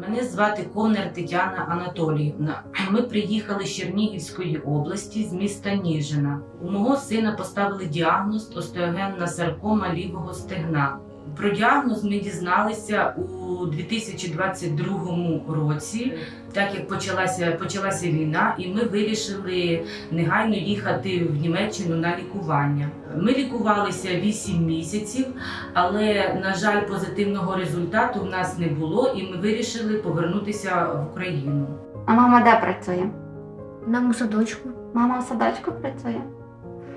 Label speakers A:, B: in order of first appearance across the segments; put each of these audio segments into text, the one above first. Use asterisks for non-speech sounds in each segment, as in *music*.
A: Мене звати Конер Тетяна Анатоліївна. Ми приїхали з Чернігівської області з міста Ніжина. У мого сина поставили діагноз остеогенна саркома лівого стегна. Про діагноз ми дізналися у 2022 році, так як почалася, почалася війна, і ми вирішили негайно їхати в Німеччину на лікування. Ми лікувалися 8 місяців, але на жаль, позитивного результату в нас не було, і ми вирішили повернутися в Україну.
B: А мама де працює?
C: Нам у садочку
B: Мама в садочку працює.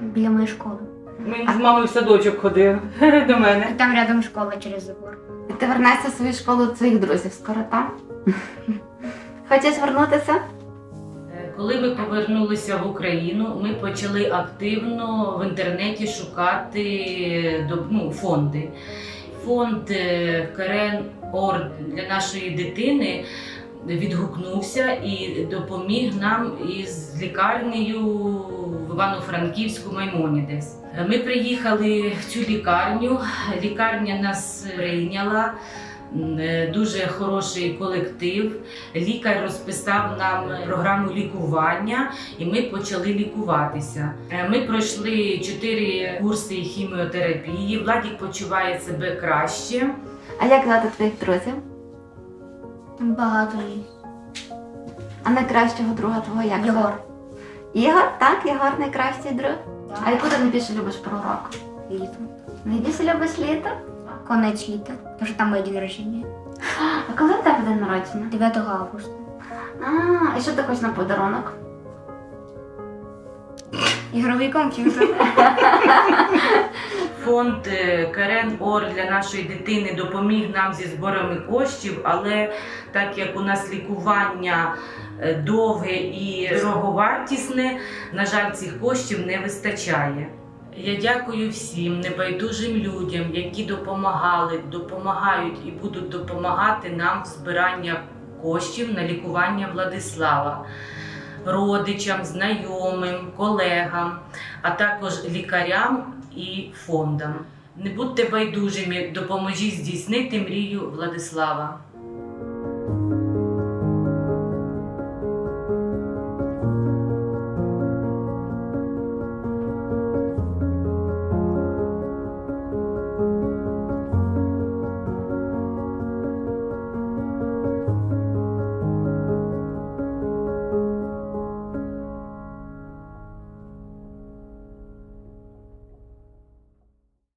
C: біля моєї школи.
A: Ми з мамою в садочок ходили *laughs* до мене.
C: І там рядом школа через забор.
B: І ти вернешся в свою школу до своїх друзів скоро, так? Хочеш вернутися?
A: Е, Коли ми повернулися в Україну, ми почали активно в інтернеті шукати ну, фонди. Фонд Карен Ор для нашої дитини відгукнувся і допоміг нам із лікарнею в Івано-Франківську Маймонідес. Ми приїхали в цю лікарню. Лікарня нас прийняла. Е, Дуже хороший колектив. Лікар розписав нам програму лікування, і ми почали лікуватися. Е, Ми пройшли чотири курси хіміотерапії. Владік почуває себе краще.
B: А як звати твоїх друзів?
C: Багато є.
B: А найкращого друга твого як?
C: Єгор.
B: звати? Ігор, так, Єгор найкращий друг. А яку ти найбільше любиш пору року?
C: Літо.
B: Найбільше любиш літо?
C: Конець літа. Тому що там моє день народження.
B: А коли в тебе день народження?
C: 9 августа.
B: А, і що ти хочеш на подарунок?
C: Ігровий комп'ютер. *laughs*
A: Фонд е, Карен Ор для нашої дитини допоміг нам зі зборами коштів, але так як у нас лікування е, довге і дороговартісне, на жаль, цих коштів не вистачає. Я дякую всім небайдужим людям, які допомагали, допомагають і будуть допомагати нам в збиранні коштів на лікування Владислава, родичам, знайомим, колегам, а також лікарям і фондам. Не будьте байдужими, допоможіть здійснити мрію Владислава.